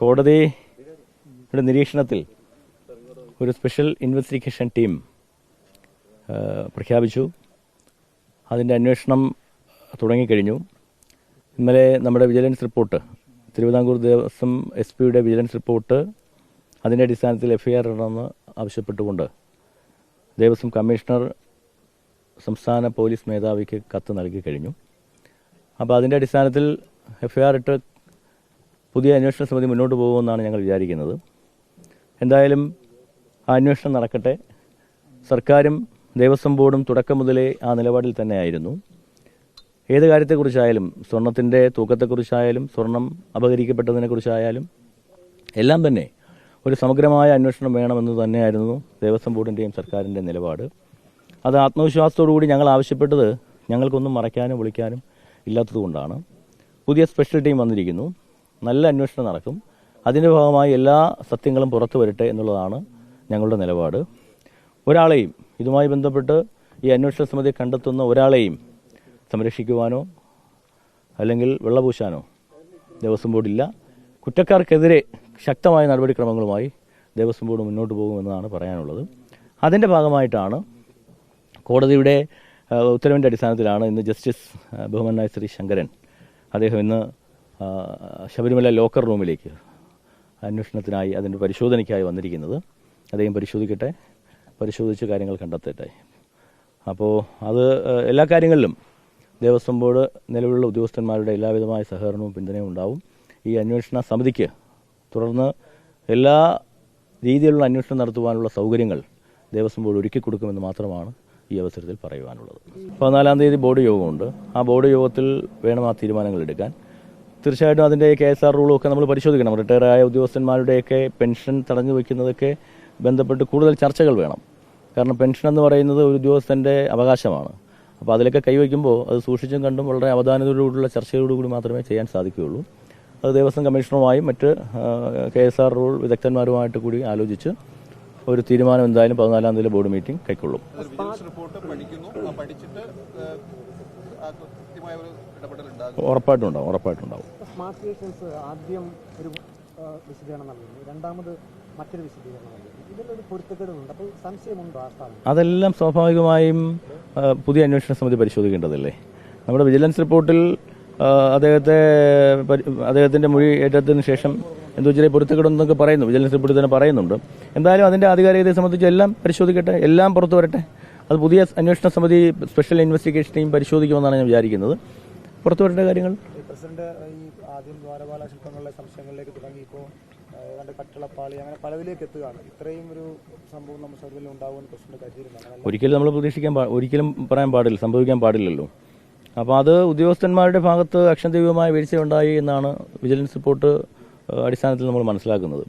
കോടതിയുടെ നിരീക്ഷണത്തിൽ ഒരു സ്പെഷ്യൽ ഇൻവെസ്റ്റിഗേഷൻ ടീം പ്രഖ്യാപിച്ചു. അതിന്റെ അന്വേഷണം തുടങ്ങിക്കഴിഞ്ഞു. ഇന്നലെ നമ്മുടെ vigilance report Thiruvithamkoor Devaswom S പിയുടെ വിജിലൻസ് റിപ്പോർട്ട് അതിന്റെ അടിസ്ഥാനത്തിൽ എഫ്ഐആർ ഇടണമെന്ന് ആവശ്യപ്പെട്ടുകൊണ്ട് ദേവസ്വം കമ്മീഷണർ സംസ്ഥാന പോലീസ് മേധാവിക്ക് കത്ത് നൽകി കഴിഞ്ഞു അപ്പോൾ അതിന്റെ അടിസ്ഥാനത്തിൽ എഫ്ഐആർ ഇട്ട് പുതിയ അന്വേഷണ സമിതി മുന്നോട്ട് പോകുമെന്നാണ് ഞങ്ങൾ വിചാരിക്കുന്നത്. എന്തായാലും ആ അന്വേഷണം നടക്കട്ടെ. സർക്കാരും ദേവസ്വം ബോർഡും തുടക്കം മുതലേ ആ നിലപാടിൽ തന്നെയായിരുന്നു. ഏത് കാര്യത്തെക്കുറിച്ചായാലും സ്വർണത്തിന്റെ തൂക്കത്തെക്കുറിച്ചായാലും സ്വർണം അപഹരിക്കപ്പെട്ടതിനെക്കുറിച്ചായാലും എല്ലാം തന്നെ ഒരു സമഗ്രമായ അന്വേഷണം വേണമെന്ന് തന്നെയായിരുന്നു ദേവസ്വം ബോർഡിന്റെയും സർക്കാരിന്റെ നിലപാട്. അത് ആത്മവിശ്വാസത്തോടു കൂടി ഞങ്ങൾ ആവശ്യപ്പെട്ടത് ഞങ്ങൾക്കൊന്നും മറയ്ക്കാനും വിളിക്കാനും ഇല്ലാത്തതുകൊണ്ടാണ്. പുതിയ സ്പെഷ്യൽ ടീം വന്നിരിക്കുന്നു. നല്ല അന്വേഷണം നടക്കും. അതിന്റെ ഭാഗമായി എല്ലാ സത്യങ്ങളും പുറത്തു വരട്ടെ എന്നുള്ളതാണ് ഞങ്ങളുടെ നിലപാട്. ഒരാളെയും ഇതുമായി ബന്ധപ്പെട്ട് ഈ അന്വേഷണ സമിതി കണ്ടെത്തുന്ന ഒരാളെയും സംരക്ഷിക്കുവാനോ അല്ലെങ്കിൽ വെള്ളപൂശാനോ ദേവസ്വം ബോർഡില്ല കുറ്റക്കാർക്കെതിരെ ശക്തമായ നടപടിക്രമങ്ങളുമായി ദേവസ്വം ബോർഡ് മുന്നോട്ട് പോകുമെന്നാണ് പറയാനുള്ളത്. അതിന്റെ ഭാഗമായിട്ടാണ് കോടതിയുടെ ഉത്തരവിന്റെ അടിസ്ഥാനത്തിലാണ് ഇന്ന് ജസ്റ്റിസ് ബഹുമന്നായ ശ്രീ ശങ്കരൻ അദ്ദേഹം ഇന്ന് ശബരിമല ലോക്കർ റൂമിലേക്ക് അന്വേഷണത്തിനായി അതിന്റെ പരിശോധനയ്ക്കായി വന്നിരിക്കുന്നത്. അദ്ദേഹം പരിശോധിക്കട്ടെ. പരിശോധിച്ച് കാര്യങ്ങൾ കണ്ടെത്തട്ടെ. അപ്പോൾ അത് എല്ലാ കാര്യങ്ങളിലും ദേവസ്വം ബോർഡ് നിലവിലുള്ള ഉദ്യോഗസ്ഥന്മാരുടെ എല്ലാവിധമായ സഹകരണവും പിന്തുണയും ഉണ്ടാവും. ഈ അന്വേഷണ സമിതിക്ക് തുടർന്ന് എല്ലാ രീതിയിലുള്ള അന്വേഷണം നടത്തുവാനുള്ള സൗകര്യങ്ങൾ ദേവസ്വം ബോർഡ് ഒരുക്കി കൊടുക്കുമെന്ന് മാത്രമാണ് ഈ അവസരത്തിൽ പറയുവാനുള്ളത്. പതിനാലാം തീയതി ബോർഡ് യോഗമുണ്ട്. ആ ബോർഡ് യോഗത്തിൽ വേണം ആ തീരുമാനങ്ങൾ എടുക്കാൻ. തീർച്ചയായിട്ടും അതിന്റെ കെ എസ് ആർ റൂളൊക്കെ നമ്മൾ പരിശോധിക്കണം. റിട്ടയറായ ഉദ്യോഗസ്ഥന്മാരുടെയൊക്കെ പെൻഷൻ തടഞ്ഞു വയ്ക്കുന്നതൊക്കെ ബന്ധപ്പെട്ട് കൂടുതൽ ചർച്ചകൾ വേണം. കാരണം പെൻഷൻ എന്ന് പറയുന്നത് ഒരു ഉദ്യോഗസ്ഥന്റെ അവകാശമാണ്. അപ്പോൾ അതിലൊക്കെ കൈവയ്ക്കുമ്പോൾ അത് സൂക്ഷിച്ചും കണ്ടും വളരെ അവധാനതയോടുകൂടിയുള്ള ചർച്ചയോടുകൂടി മാത്രമേ ചെയ്യാൻ സാധിക്കുകയുള്ളൂ. അത് ദേവസ്വം കമ്മീഷണറുമായും മറ്റ് കെ എസ് ആർ റൂൾ വിദഗ്ധന്മാരുമായിട്ട് കൂടി ആലോചിച്ച് ഒരു തീരുമാനം എന്തായാലും പതിനാലാം തീയതി ബോർഡ് മീറ്റിംഗ് കൈക്കൊള്ളും. കൃത്യമായ ഒരു ഇടപെടൽ ഉണ്ടാകും ഉറപ്പായിട്ടും ഉണ്ടാവും ഉറപ്പായിട്ടും ഉണ്ടാവും. സ്മാർട്ട് സ്റ്റേഷൻസ് ആദ്യം ഒരു വിശദീകരണം നൽകുന്നു. രണ്ടാമത് മറ്റൊരു വിശദീകരണം ഇതിലൊരു പൊരുത്തക്കേടുണ്ട് അപ്പോൾ സംശയമുണ്ടോ ആ സ്ഥാനം അതെല്ലാം സ്വാഭാവികമായും പുതിയ അന്വേഷണ സമിതി പരിശോധിക്കേണ്ടതല്ലേ? നമ്മുടെ വിജിലൻസ് റിപ്പോർട്ടിൽ അദ്ദേഹത്തെ അദ്ദേഹത്തിന്റെ അദ്ദേഹത്തിന്റെ മൊഴി ഏറ്റെടുത്തതിന് ശേഷം എന്തോ ചെറിയ പൊരുത്തക്കെടുന്നൊക്കെ പറയുന്നു. വിജിലൻസ് റിപ്പോർട്ടിൽ തന്നെ പറയുന്നുണ്ട്. എന്തായാലും അതിന്റെ ആധികാരികതയെ സംബന്ധിച്ച് എല്ലാം പരിശോധിക്കട്ടെ എല്ലാം പുറത്തു വരട്ടെ. അത് പുതിയ അന്വേഷണ സമിതി സ്പെഷ്യൽ ഇൻവെസ്റ്റിഗേഷൻ ടീം പരിശോധിക്കുമെന്നാണ് ഞാൻ വിചാരിക്കുന്നത്. പുറത്തു വരേണ്ട കാര്യങ്ങൾ? ഈ പ്രസിഡന്റ് ഈ ആദ്യം ദ്വാരപാല ശില്പങ്ങളിലെ സംശയങ്ങളിലേക്ക് തുടങ്ങി ഇപ്പോൾ ഏതാണ്ട് കട്ടിളപ്പാളി അങ്ങനെ പലതിലേക്ക് എത്തുകയാണ്. ഇത്രയും ഒരു സംഭവം നമ്മുടെ പ്രസിഡന്റ് ഒരിക്കലും നമ്മൾ പ്രതീക്ഷിക്കാൻ ഒരിക്കലും പറയാൻ പാടില്ല സംഭവിക്കാൻ പാടില്ലല്ലോ. അപ്പോൾ അത് ഉദ്യോഗസ്ഥന്മാരുടെ ഭാഗത്ത് വീഴ്ച ഉണ്ടായി എന്നാണ് വിജിലൻസ് റിപ്പോർട്ട് അടിസ്ഥാനത്തിൽ നമ്മൾ മനസ്സിലാക്കുന്നത്.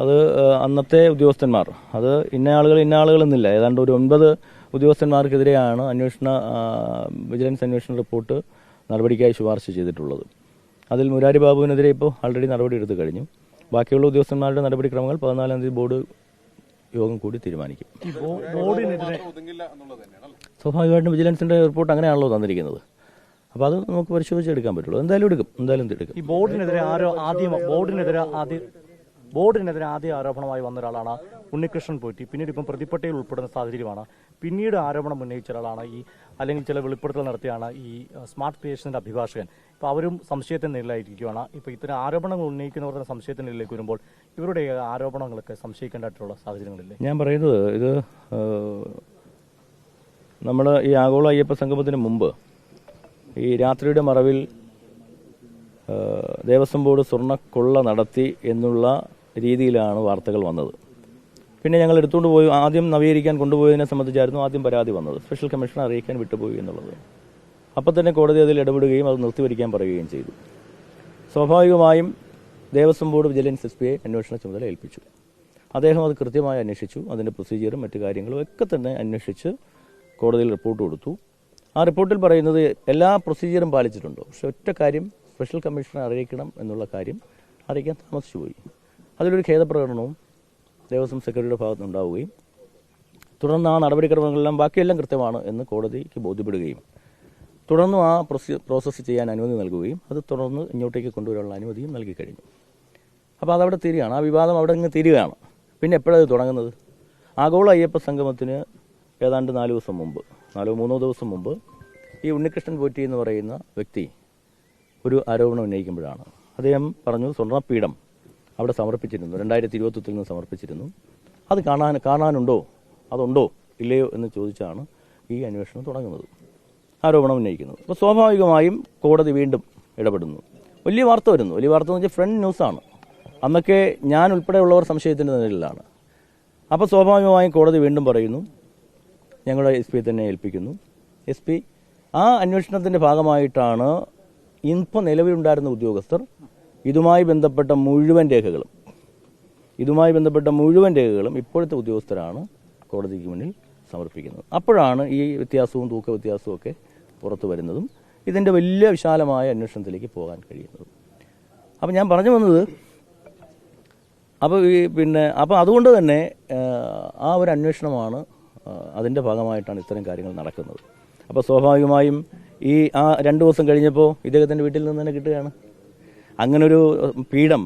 അത് അന്നത്തെ ഉദ്യോഗസ്ഥന്മാർ. അത് ഇന്ന ആളുകൾ ഇന്ന ആളുകൾ എന്നില്ല. ഏതാണ്ട് ഒരു ഒൻപത് ഉദ്യോഗസ്ഥന്മാർക്കെതിരെയാണ് അന്വേഷണ വിജിലൻസ് അന്വേഷണ റിപ്പോർട്ട് നടപടിക്കായി ശുപാർശ ചെയ്തിട്ടുള്ളത്. അതിൽ മുരാരി ബാബുവിനെതിരെ ഇപ്പോൾ ആൾറെഡി നടപടി എടുത്തു കഴിഞ്ഞു. ബാക്കിയുള്ള ഉദ്യോഗസ്ഥന്മാരുടെ നടപടിക്രമങ്ങൾ പതിനാലാം തീയതി ബോർഡ് യോഗം കൂടി തീരുമാനിക്കും. സ്വാഭാവികമായിട്ടും വിജിലൻസിന്റെ റിപ്പോർട്ട് അങ്ങനെയാണല്ലോ തന്നിരിക്കുന്നത്. അപ്പോൾ അത് നമുക്ക് പരിശോധിച്ചെടുക്കാൻ പറ്റുള്ളൂ. എന്തായാലും എടുക്കും. എന്തായാലും എടുക്കും. ഈ ബോർഡിനെതിരെ ആരോ ആദ്യം ബോർഡിനെതിരെ ആദ്യം ബോർഡിനെതിരെ ആദ്യ ആരോപണമായി വന്ന ഒരാളാണ് ഉണ്ണികൃഷ്ണൻ പോറ്റി. പിന്നീട് ഇപ്പം പ്രതിപ്പട്ടയിൽ ഉൾപ്പെടുന്ന സാഹചര്യമാണ്. പിന്നീട് ആരോപണം ഉന്നയിച്ച ഒരാളാണ് ഈ അല്ലെങ്കിൽ ചില വെളിപ്പെടുത്തൽ നടത്തിയാണ് ഈ സ്മാർട്ട് ക്രിയേഷന്റെ അഭിഭാഷകൻ. ഇപ്പോൾ അവരും സംശയത്തിന് നിലയിലായിരിക്കുകയാണ് ഇപ്പോൾ ഇത്തരം ആരോപണങ്ങൾ ഉന്നയിക്കുന്നവർ തന്നെ സംശയത്തിന് നിലയിലേക്ക് വരുമ്പോൾ ഇവരുടെ ആരോപണങ്ങളൊക്കെ സംശയിക്കേണ്ടതായിട്ടുള്ള സാഹചര്യങ്ങളില്ലേ? ഞാൻ പറയുന്നത് ഇത് നമ്മൾ ഈ ആഗോള അയ്യപ്പ സംഗമത്തിന് മുമ്പ് ഈ രാത്രിയുടെ മറവിൽ ദേവസ്വം ബോർഡ് സ്വർണക്കൊള്ള നടത്തി എന്നുള്ള രീതിയിലാണ് വാർത്തകൾ വന്നത്. പിന്നെ ഞങ്ങൾ എടുത്തുകൊണ്ട് പോയി ആദ്യം നവീകരിക്കാൻ കൊണ്ടുപോയതിനെ സംബന്ധിച്ചായിരുന്നു ആദ്യം പരാതി വന്നത്. സ്പെഷ്യൽ കമ്മീഷൻ അറിയിക്കാൻ വിട്ടുപോയി എന്നുള്ളത്. അപ്പോൾ തന്നെ കോടതി അതിൽ ഇടപെടുകയും അത് നിർത്തിവരിക്കാൻ പറയുകയും ചെയ്തു. സ്വാഭാവികമായും ദേവസ്വം ബോർഡ് വിജിലൻസ് എസ് പിയെ അന്വേഷണ ചുമതല ഏൽപ്പിച്ചു. അദ്ദേഹം അത് കൃത്യമായി അന്വേഷിച്ചു. അതിന്റെ പ്രൊസീജിയറും മറ്റു കാര്യങ്ങളും ഒക്കെ തന്നെ അന്വേഷിച്ച് കോടതിയിൽ റിപ്പോർട്ട് കൊടുത്തു. ആ റിപ്പോർട്ടിൽ പറയുന്നത് എല്ലാ പ്രൊസീജിയറും പാലിച്ചിട്ടുണ്ട്? പക്ഷെ ഒറ്റ കാര്യം സ്പെഷ്യൽ കമ്മീഷണറെ അറിയിക്കണം എന്നുള്ള കാര്യം അറിയിക്കാൻ താമസിച്ചു പോയി. അതിലൊരു ഖേദപ്രകടനവും ദേവസ്വം സെക്രട്ടറിയുടെ ഭാഗത്ത് ഉണ്ടാവുകയും തുടർന്ന് ആ നടപടിക്രമങ്ങളെല്ലാം ബാക്കിയെല്ലാം കൃത്യമാണ് എന്ന് കോടതിക്ക് ബോധ്യപ്പെടുകയും തുടർന്നും ആ പ്രൊസീ പ്രോസസ്സ് ചെയ്യാൻ അനുമതി നൽകുകയും അത് തുടർന്ന് ഇങ്ങോട്ടേക്ക് കൊണ്ടുവരാനുള്ള അനുമതിയും നൽകി കഴിഞ്ഞു. അപ്പോൾ അതവിടെ തീരുകയാണ്. ആ വിവാദം അവിടെ ഇങ്ങ് തീരുകയാണ്. പിന്നെ എപ്പോഴത് തുടങ്ങുന്നത്? ആഗോള അയ്യപ്പ സംഗമത്തിന് ഏതാണ്ട് നാല് ദിവസം മുമ്പ് നാലോ മൂന്നോ ദിവസം മുമ്പ് ഈ ഉണ്ണികൃഷ്ണൻ പോറ്റി എന്ന് പറയുന്ന വ്യക്തി ഒരു ആരോപണം ഉന്നയിക്കുമ്പോഴാണ്. അദ്ദേഹം പറഞ്ഞു സ്വർണപീഠം അവിടെ സമർപ്പിച്ചിരുന്നു. രണ്ടായിരത്തി ഇരുപത്തൊത്തിൽ നിന്ന് സമർപ്പിച്ചിരുന്നു. അത് കാണാൻ കാണാനുണ്ടോ? അതുണ്ടോ? ഇല്ലയോ എന്ന് ചോദിച്ചാണ് ഈ അന്വേഷണം തുടങ്ങുന്നത്. ആരോപണം ഉന്നയിക്കുന്നത്. അപ്പോൾ സ്വാഭാവികമായും കോടതി വീണ്ടും ഇടപെടുന്നു. വലിയ വാർത്ത വരുന്നു. വലിയ വാർത്ത എന്ന് വെച്ചാൽ ഫ്രണ്ട് ന്യൂസാണ് അന്നൊക്കെ ഞാൻ ഉൾപ്പെടെയുള്ളവർ സംശയത്തിന്റെ നിലയിലാണ് അപ്പോൾ സ്വാഭാവികമായും കോടതി വീണ്ടും പറയുന്നു. ഞങ്ങളുടെ എസ് പി തന്നെ ഏൽപ്പിക്കുന്നു. എസ് പി ആ അന്വേഷണത്തിന്റെ ഭാഗമായിട്ടാണ് ഇപ്പോൾ നിലവിലുണ്ടായിരുന്ന ഉദ്യോഗസ്ഥർ ഇതുമായി ബന്ധപ്പെട്ട മുഴുവൻ രേഖകളും ഇതുമായി ബന്ധപ്പെട്ട മുഴുവൻ രേഖകളും ഇപ്പോഴത്തെ ഉദ്യോഗസ്ഥരാണ് കോടതിക്ക് മുന്നിൽ സമർപ്പിക്കുന്നത്. അപ്പോഴാണ് ഈ വ്യത്യാസവും തൂക്ക വ്യത്യാസവും ഒക്കെ പുറത്തു വരുന്നതും ഇതിന്റെ വലിയ വിശാലമായ അന്വേഷണത്തിലേക്ക് പോകാൻ കഴിയുന്നതും. അപ്പം ഞാൻ പറഞ്ഞു വന്നത് അപ്പോൾ ഈ പിന്നെ അപ്പോൾ അതുകൊണ്ട് തന്നെ ആ, ഒരു അന്വേഷണമാണ് അതിന്റെ ഭാഗമായിട്ടാണ് ഇത്തരം കാര്യങ്ങൾ നടക്കുന്നത്. അപ്പോൾ സ്വാഭാവികമായും ഈ ആ രണ്ട് ദിവസം കഴിഞ്ഞപ്പോൾ ഇദ്ദേഹത്തിന്റെ വീട്ടിൽ നിന്ന് തന്നെ കിട്ടുകയാണ്. അങ്ങനൊരു പീഠം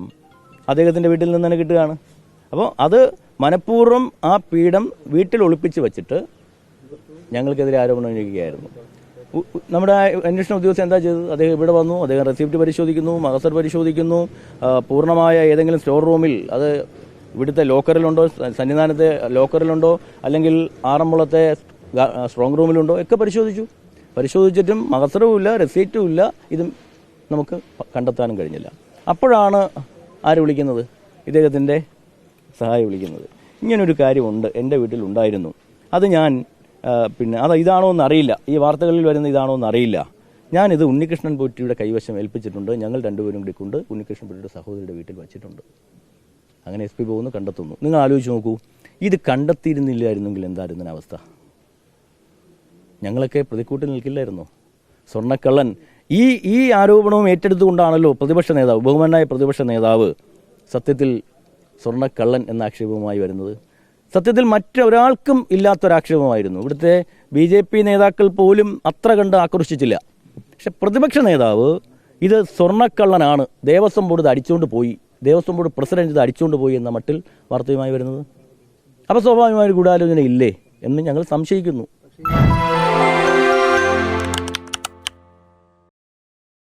അദ്ദേഹത്തിന്റെ വീട്ടിൽ നിന്ന് തന്നെ കിട്ടുകയാണ്. അപ്പോൾ അത് മനഃപൂർവം ആ പീഠം വീട്ടിൽ ഒളിപ്പിച്ച് വെച്ചിട്ട് ഞങ്ങൾക്കെതിരെ ആരോപണം ഉന്നയിക്കുകയായിരുന്നു. നമ്മുടെ അന്വേഷണ ഉദ്യോഗസ്ഥൻ എന്താ ചെയ്തത്? അദ്ദേഹം ഇവിടെ വന്നു അദ്ദേഹം റെസിപ്റ്റ് പരിശോധിക്കുന്നു മഹസർ പരിശോധിക്കുന്നു പൂർണമായ ഏതെങ്കിലും സ്റ്റോർ റൂമിൽ അത് ഇവിടുത്തെ ലോക്കറിലുണ്ടോ സന്നിധാനത്തെ ലോക്കറിലുണ്ടോ അല്ലെങ്കിൽ ആറന്മുളത്തെ സ്ട്രോങ് റൂമിലുണ്ടോ ഒക്കെ പരിശോധിച്ചു. പരിശോധിച്ചിട്ടും മഹസറും ഇല്ല റെസീറ്റും ഇല്ല ഇതും നമുക്ക് കണ്ടെത്താനും കഴിഞ്ഞില്ല. അപ്പോഴാണ് ആര് വിളിക്കുന്നത്? ഇദ്ദേഹത്തിന്റെ സഹായി വിളിക്കുന്നത്. ഇങ്ങനൊരു കാര്യമുണ്ട് എന്റെ വീട്ടിൽ ഉണ്ടായിരുന്നു അത് ഞാൻ പിന്നെ അത് ഇതാണോ എന്നറിയില്ല ഈ വാർത്തകളിൽ വരുന്ന ഇതാണോ എന്നറിയില്ല ഞാനിത് ഉണ്ണികൃഷ്ണൻ പോറ്റിയുടെ കൈവശം ഏൽപ്പിച്ചിട്ടുണ്ട്. ഞങ്ങൾ രണ്ടുപേരും കൂടി കൊണ്ട് ഉണ്ണികൃഷ്ണൻ പോറ്റിയുടെ സഹോദരിയുടെ വീട്ടിൽ വച്ചിട്ടുണ്ട്. അങ്ങനെ എസ് പി പോകുന്നു കണ്ടെത്തുന്നു. നിങ്ങൾ ആലോചിച്ച് നോക്കൂ ഇത് കണ്ടെത്തിയിരുന്നില്ലായിരുന്നെങ്കിൽ എന്തായിരുന്നു അവസ്ഥ? ഞങ്ങളൊക്കെ പ്രതിക്കൂട്ടിൽ നിൽക്കില്ലായിരുന്നോ? സ്വർണക്കള്ളൻ ഈ ഈ ആരോപണവും ഏറ്റെടുത്തുകൊണ്ടാണല്ലോ പ്രതിപക്ഷ നേതാവ് ബഹുമാനായ പ്രതിപക്ഷ നേതാവ് സത്യത്തിൽ സ്വർണക്കള്ളൻ എന്ന ആക്ഷേപവുമായി വരുന്നത്. സത്യത്തിൽ മറ്റൊരാൾക്കും ഇല്ലാത്തൊരാക്ഷേപമായിരുന്നു. ഇവിടുത്തെ ബി ജെ പി നേതാക്കൾ പോലും അത്ര കണ്ട് ആക്രോശിച്ചില്ല. പക്ഷെ പ്രതിപക്ഷ നേതാവ് ഇത് സ്വർണക്കള്ളനാണ് ദേവസ്വം ബോർഡ് ഇത് അടിച്ചുകൊണ്ട് പോയി ദേവസ്വം ബോർഡ് പ്രസിഡന്റ് ഇത് അടിച്ചുകൊണ്ട് പോയി എന്ന മട്ടിൽ വാർത്തയുമായി വരുന്നത്. അപ്പോൾ സ്വാഭാവികമായ ഒരു ഗൂഢാലോചന ഇല്ലേ എന്ന് ഞങ്ങൾ സംശയിക്കുന്നു.